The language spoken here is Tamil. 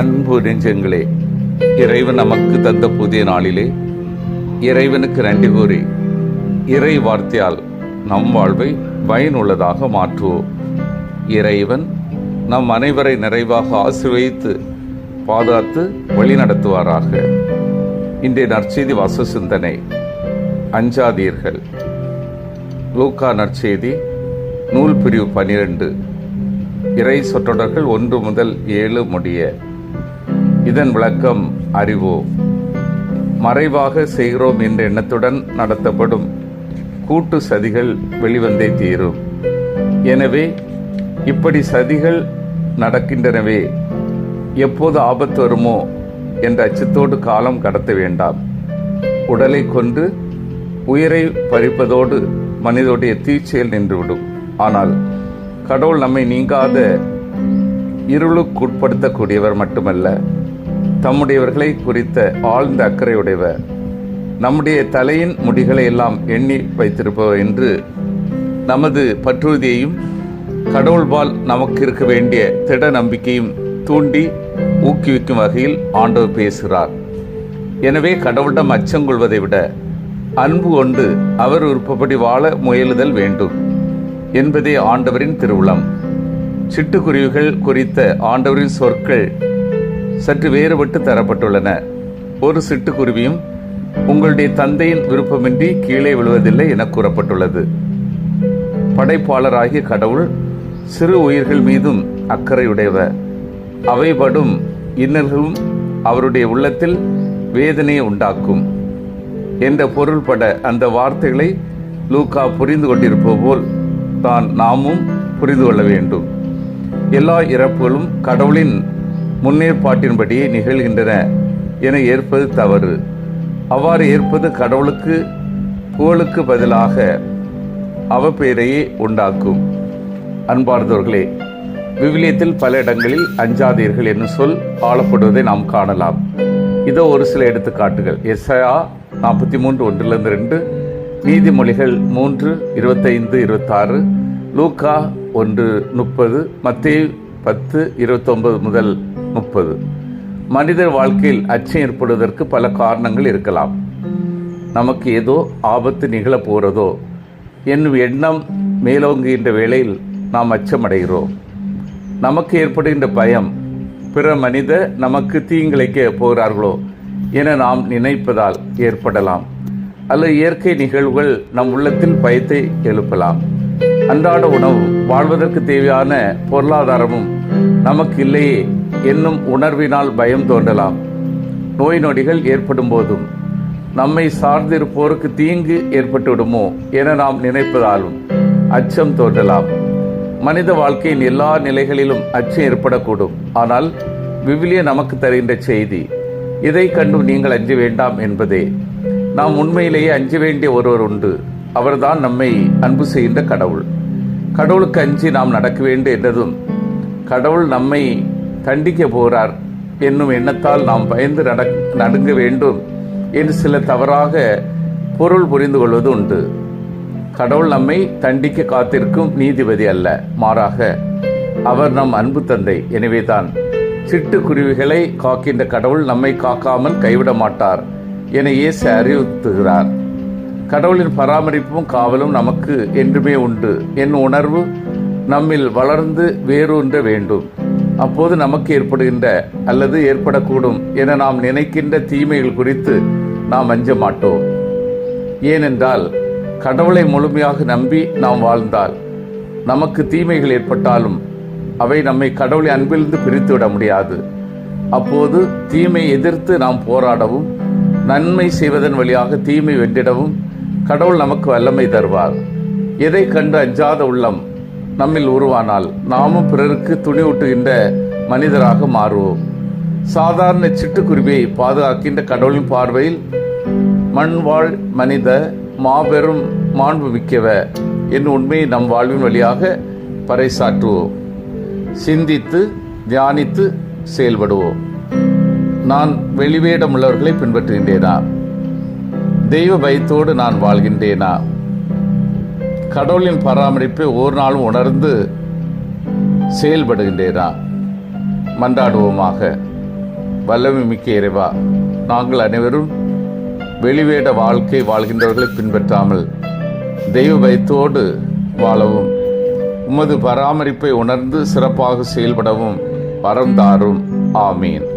அன்பு நெஞ்சங்களே இறைவன் நமக்கு தந்த புதிய நாளிலே இறைவனுக்கு நன்றி கூறி இறை வார்த்தையால் நம் வாழ்வை பயனுள்ளதாக மாற்றுவோம். இறைவன் நம் அனைவரை நிறைவாக ஆசிர்வதித்து பாதுகாத்து வழிநடத்துவாராக. இன்றைய நற்செய்தி வாச சிந்தனை அஞ்சாதீர்கள். லூக்கா நற்செய்தி நூல் பிரிவு பனிரெண்டு. இறை சொற்றொடர்கள் ஒன்று முதல் ஏழு முடிய இதன் விளக்கம் அறிவோம் மறைவாக செய்கிறோம் என்ற எண்ணத்துடன் நடத்தப்படும் கூட்டு சதிகள் வெளிவந்தே தீரும். எனவே இப்படி சதிகள் நடக்கின்றனவே எப்போது ஆபத்து வருமோ என்ற அச்சத்தோடு காலம் கடத்த வேண்டாம். உடலை கொண்டு உயிரை பறிப்பதோடு மனிதனுடைய தீச்செயல் நின்றுவிடும். ஆனால் கடவுள் நம்மை நீங்காத இருளுக்குட்படுத்தக்கூடியவர் மட்டுமல்ல தம்முடையவர்களை குறித்த ஆழ்ந்த அக்கறையுடையவர். நம்முடைய தலையின் முடிகளை எல்லாம் எண்ணி வைத்திருப்பவர் என்று நமது பற்றுறுதியையும் கடவுள்பால் நமக்கு இருக்க வேண்டிய திட நம்பிக்கையும் தூண்டி ஊக்குவிக்கும் வகையில் ஆண்டவர் பேசுகிறார். எனவே கடவுளிடம் அச்சம் கொள்வதை விட அன்பு கொண்டு அவர் விருப்பப்படி வாழ முயலுதல் வேண்டும் என்பதே ஆண்டவரின் திருவுளம். சிட்டுக்குருவிகள் குறித்த ஆண்டவரின் சொற்கள் சற்று வேறுபட்டு தரப்பட்டுள்ளன. ஒரு சிட்டுக்குருவியும் உங்களுடைய தந்தையின் விருப்பமின்றி கீழே விழுவதில்லை என கூறப்பட்டுள்ளது. படைப்பாளராகிய கடவுள் சிறு உயிர்கள் மீதும் அக்கறையுடையவர். அவைபடும் இன்னல்களும் அவருடைய உள்ளத்தில் வேதனையை உண்டாக்கும். என்ற பொருள்பட அந்த வார்த்தைகளை லூக்கா புரிந்து கொண்டிருப்பது போல் தான் நாமும் புரிந்து கொள்ள வேண்டும். எல்லா இறப்புகளும் கடவுளின் முன்னேற்பாட்டின்படியே நிகழ்கின்றன என ஏற்பது தவறு. அவ்வாறு ஏற்பது கடவுளுக்கு புகழுக்கு பதிலாக அவப்பெயரையே உண்டாக்கும். அன்பார்ந்தவர்களே விவிலியத்தில் பல இடங்களில் அஞ்சாதீர்கள் என்னும் சொல் ஆளப்படுவதை நாம் காணலாம். இதோ ஒரு சில எடுத்துக்காட்டுகள். எஸ்ஐயா நாற்பத்தி மூன்று ஒன்றிலிருந்து ரெண்டு நீதிமொழிகள் மூன்று இருபத்தைந்து இருபத்தாறு லூக்கா ஒன்று முப்பது மத்திய பத்து இருபத்தொன்பது முதல் முப்பது. மனிதர் வாழ்க்கையில் அச்சம் ஏற்படுவதற்கு பல காரணங்கள் இருக்கலாம். நமக்கு ஏதோ ஆபத்து நிகழப் போகிறதோ என்னும் எண்ணம் மேலோங்குகின்ற வேளையில் நாம் அச்சமடைகிறோம். நமக்கு ஏற்படுகின்ற பயம் பிற மனிதர் நமக்கு தீங்கிழைக்க போகிறார்களோ என நாம் நினைப்பதால் ஏற்படலாம். அல்லது இயற்கை நிகழ்வுகள் நம் உள்ளத்தில் பயத்தை எழுப்பலாம். அன்றாட உணவு வாழ்வதற்கு தேவையான பொருளாதாரமும் நமக்கு இல்லையே என்னும் உணர்வினால் பயம் தோன்றலாம். நோய் நொடிகள் ஏற்படும் போதும் நம்மை சார்ந்திருப்போருக்கு தீங்கு ஏற்பட்டுவிடுமோ என நாம் நினைப்பதாலும் அச்சம் தோன்றலாம். மனித வாழ்க்கையின் எல்லா நிலைகளிலும் அச்சம் ஏற்படக்கூடும். ஆனால் விவிலிய நமக்கு தருகின்ற செய்தி இதை கண்டும் நீங்கள் அஞ்ச வேண்டாம் என்பதே. நாம் உண்மையிலேயே அஞ்ச வேண்டிய ஒருவர் உண்டு. அவர்தான் நம்மை அன்பு செய்கின்ற கடவுள். கடவுளுக்கு அஞ்சி நாம் நடக்க வேண்டும் என்றதும் கடவுள் நம்மை தண்டிக்க போகிறார் என்னும் எண்ணத்தால் நாம் பயந்து நடுங்க வேண்டும் என்று சில தவறாக பொருள் புரிந்து கொள்வது உண்டு. கடவுள் நம்மை தண்டிக்க காத்திருக்கும் நீதிபதி அல்ல. மாறாக அவர் நம் அன்பு தந்தை. எனவேதான் சிட்டுக்குருவிகளை காக்கின்ற கடவுள் நம்மை காக்காமல் கைவிட மாட்டார் என இயேசு அறிவுறுத்துகிறார். கடவுளின் பராமரிப்பும் காவலும் நமக்கு என்றுமே உண்டு. என் உணர்வு நம்மில் வளர்ந்து வேரூன்ற வேண்டும். அப்போது நமக்கு ஏற்படுகின்ற அல்லது ஏற்படக்கூடும் என நாம் நினைக்கின்ற தீமைகள் குறித்து நாம் அஞ்ச மாட்டோம். ஏனென்றால் கடவுளை முழுமையாக நம்பி நாம் வாழ்ந்தால் நமக்கு தீமைகள் ஏற்பட்டாலும் அவை நம்மை கடவுளை அன்பிலிருந்து பிரித்து விட முடியாது. அப்போது தீமை எதிர்த்து நாம் போராடவும் நன்மை செய்வதன் வழியாக தீமை வென்றிடவும் கடவுள் நமக்கு வல்லமை தருவார். எதை கண்டு அஞ்சாத உள்ளம் நம்மில் உருவானால் நாமும் பிறருக்கு துணிவூட்டுகின்ற மனிதராக மாறுவோம். சாதாரண சிட்டுக்குருவியை பாதுகாக்கின்ற கடவுளின் பார்வையில் மண்வாழ் மனித மாபெரும் மாண்பு மிக்கவ என் உண்மையை நம் வாழ்வின் வழியாக பறைசாற்றுவோம். சிந்தித்து தியானித்து செயல்படுவோம். நான் வெளிவேடமுள்ளவர்களை பின்பற்றுகின்றேனா? தெய்வ பயத்தோடு நான் வாழ்கின்றேனா? கடவுளின் பராமரிப்பை ஒரு நாளும் உணர்ந்து செயல்படுகின்றேனா மன்றாடுவோமாக. வல்லமை மிக்க இறைவா நாங்கள் அனைவரும் வெளிவேட வாழ்க்கை வாழ்கின்றவர்களை பின்பற்றாமல் தெய்வ பயத்தோடு வாழவும் உமது பராமரிப்பை உணர்ந்து சிறப்பாக செயல்படவும் வரம் தாரும். ஆமீன்.